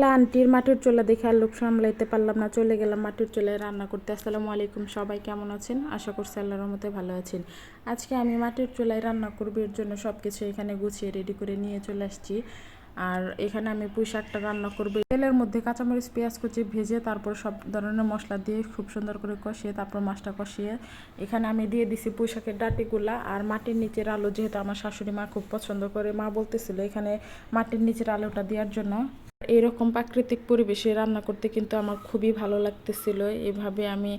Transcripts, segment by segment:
সকালবেলা আন্টির মাটির চোলা দেখে আর লোক সামলাইতে পারলাম না, চলে গেলাম মাটির চোলায় রান্না করতে। আসসালামু আলাইকুম, সবাই কেমন আছেন? আশা করছি আল্লাহর মতে ভালো আছেন। আজকে আমি মাটির চোলায় রান্না করব, এর জন্য সব কিছু এখানে গুছিয়ে রেডি করে নিয়ে চলে আসছি। আর এখানে আমি পুঁই শাকটা রান্না করব। তেলের মধ্যে কাঁচামরিচ, পেঁয়াজ কুচি ভেজে তারপর সব ধরনের মশলা দিয়ে খুব সুন্দর করে কষিয়ে, তারপর মাছটা কষিয়ে এখানে আমি দিয়ে দিছি পুঁই শাকের ডাটিগুলা। আর মাটির নিচের আলু, যেহেতু আমার শাশুড়ি মা খুব পছন্দ করে, মা বলতেছিল এখানে মাটির নিচের আলুটা দেওয়ার জন্য। এইরকম প্রাকৃতিক পরিবেশে রান্না করতে কিন্তু আমার খুবই ভালো লাগতেছিল। এভাবে আমি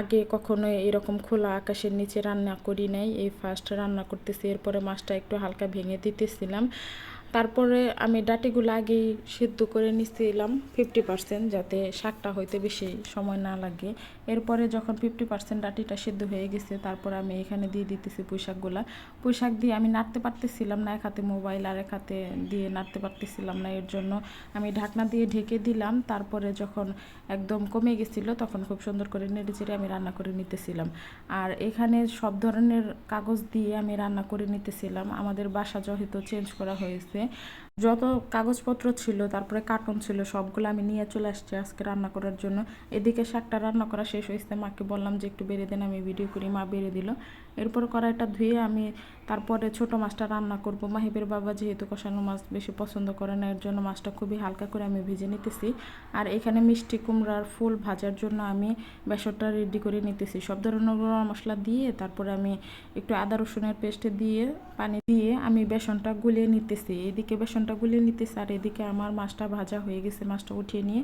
আগে কখনো এরকম খোলা আকাশের নিচে রান্না করি নাই। এই ফার্স্ট রান্না করতেছি, এরপরে মাছটা একটু হালকা ভেঙে দিতেছিলাম। তারপরে আমি ডাটিগুলো আগেই সিদ্ধ করে নিচ্ছিলাম ফিফটি পার্সেন্ট যাতে শাকটা হইতে বেশি সময় না লাগে। এরপরে যখন ফিফটি পার্সেন্ট ডাটিটা সিদ্ধ হয়ে গেছে, তারপর আমি এখানে দিয়ে দিতেছি পুঁইশাকগুলা। পুঁইশাক দিয়ে আমি নাড়তে পারতেছিলাম না, এক হাতে মোবাইল আর এক হাতে দিয়ে নাড়তে পারতেছিলাম না, এর জন্য আমি ঢাকনা দিয়ে ঢেকে দিলাম। তারপরে যখন একদম কমে গেছিল, তখন খুব সুন্দর করে নেড়ে চেড়ে আমি রান্না করে নিতেছিলাম। আর এখানে সব ধরনের কাগজ দিয়ে আমি রান্না করে নিতেছিলাম। আমাদের বাসা যেহেতু চেঞ্জ করা হয়েছে যত কাগজপত্র ছিল, তারপরে কার্টন ছিল, সবগুলো আমি নিয়ে চলে আসছি আজকে রান্না করার জন্য। এদিকে শাকটা রান্না করা শেষ হয়েছে। মাকে বললাম যে, একটু বেড়ে দেন, আমি ভিডিও করি। মা বেড়ে দিল। এরপর কড়াইটা ধুয়ে আমি তারপরে ছোট মাছটা রান্না করব। মাহিবের বাবা যেহেতু কষানো মাছ বেশি পছন্দ করে না, এর জন্য মাছটা খুবই হালকা করে আমি ভেজে নিতেছি। আর এখানে মিষ্টি কুমড়ার ফুল ভাজার জন্য আমি বেসরটা রেডি করে নিতেছি। সব ধরনের গরম মশলা দিয়ে তারপরে আমি একটু আদা রসুনের পেস্ট দিয়ে, পানি দিয়ে আমি বেসনটা গুলিয়ে নিতেছি। এদিকে বেসনটা গুলিয়ে নিতেছি আর এদিকে আমার মাছটা ভাজা হয়ে গেছে মাছটা উঠিয়ে নিয়ে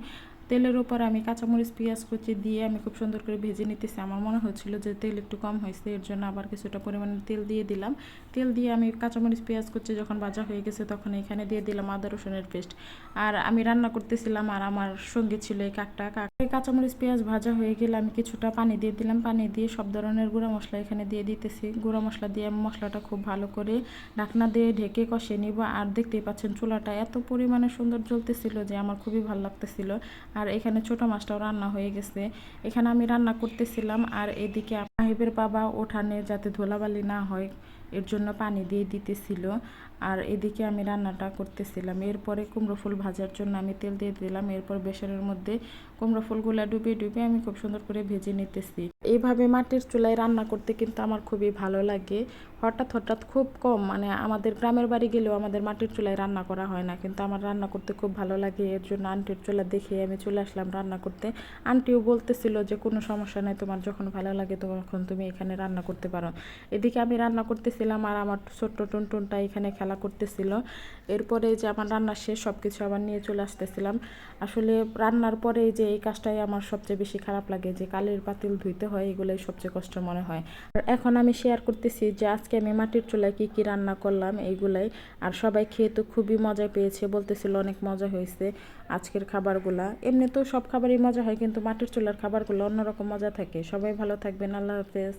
তেলের উপর আমি কাঁচামরিচ, পেঁয়াজ কুচি দিয়ে আমি খুব সুন্দর করে ভেজে নিতেছি। আমার মনে হচ্ছিল যে তেল একটু কম হয়েছে, এর জন্য আবার কিছুটা পরিমাণে তেল দিয়ে দিলাম। তেল দিয়ে আমি কাঁচামরিচ, পেঁয়াজ কুচি যখন ভাজা হয়ে গেছে তখন এখানে দিয়ে দিলাম আদা, রসুনের পেস্ট। আর আমি রান্না করতেছিলাম আর আমার সঙ্গে ছিল এই কাকটা কাক। এই কাঁচামরিচ, পেঁয়াজ ভাজা হয়ে গেলে আমি কিছুটা পানি দিয়ে দিলাম। পানি দিয়ে সব ধরনের গুঁড়া মশলা এখানে দিয়ে দিতেছি। গুঁড়া মশলা দিয়ে আমি মশলাটা খুব ভালো করে ঢাকনা দিয়ে ঢেকে কষিয়ে নিব। আর দেখতেই পাচ্ছেন চুলাটা এত পরিমাণে সুন্দর জ্বলতেছিল যে আমার খুবই ভালো লাগতেছিল। আর এখানে ছোট মাছটাও রান্না হয়ে গেছে। এখানে আমি রান্না করতেছিলাম আর এদিকে সাহেবের বাবা ওঠানে যাতে ধুলাবালি না হয়। এর জন্য পানি দিয়ে দিতেছিল। আর এদিকে আমি রান্নাটা করতেছিলাম। এরপরে কুমড়ো ফুল ভাজার জন্য আমি তেল দিয়ে দিলাম। এরপর বেসনের মধ্যে কুমড়ো ফুলগুলো ডুবিয়ে ডুবিয়ে আমি খুব সুন্দর করে ভেজে নিতেছি। এইভাবে মাটির চুলায় রান্না করতে কিন্তু আমার খুবই ভালো লাগে। হঠাৎ হঠাৎ খুব কম। মানে আমাদের গ্রামের বাড়ি গেলেও আমাদের মাটির চুলায় রান্না করা হয় না। কিন্তু আমার রান্না করতে খুব ভালো লাগে। এর জন্য আন্টির চুলা দেখে আমি চলে আসলাম রান্না করতে। আন্টিও বলতেছিল যে, কোনো সমস্যা নেই। তোমার যখন ভালো লাগে, তখন তুমি এখানে রান্না করতে পারো। এদিকে আমি রান্না করতেছিলাম আর আমার ছোট্ট টুনটুনটা এখানে খেলা করতেছিল। এরপরে যে আমার রান্না শেষ সব কিছু আবার নিয়ে চলে আসতেছিলাম। আসলে রান্নার পরে যে এই কাজটাই আমার সবচেয়ে বেশি খারাপ লাগে, যে কালের পাতিল ধুইতে হয়, এগুলোই সবচেয়ে কষ্ট মনে হয়। আর এখন আমি শেয়ার করতেছি যে আজকে আমি মাটির চুলায় কী কী রান্না করলাম এইগুলাই। আর সবাই খেয়ে তো খুবই মজা পেয়েছে, বলতেছিল অনেক মজা হয়েছে আজকের খাবারগুলা। এমনি তো সব খাবারই মজা হয়, কিন্তু মাটির চুলার খাবারগুলো অন্যরকম মজা থাকে। সবাই ভালো থাকবেন, আল্লাহ হাফেজ।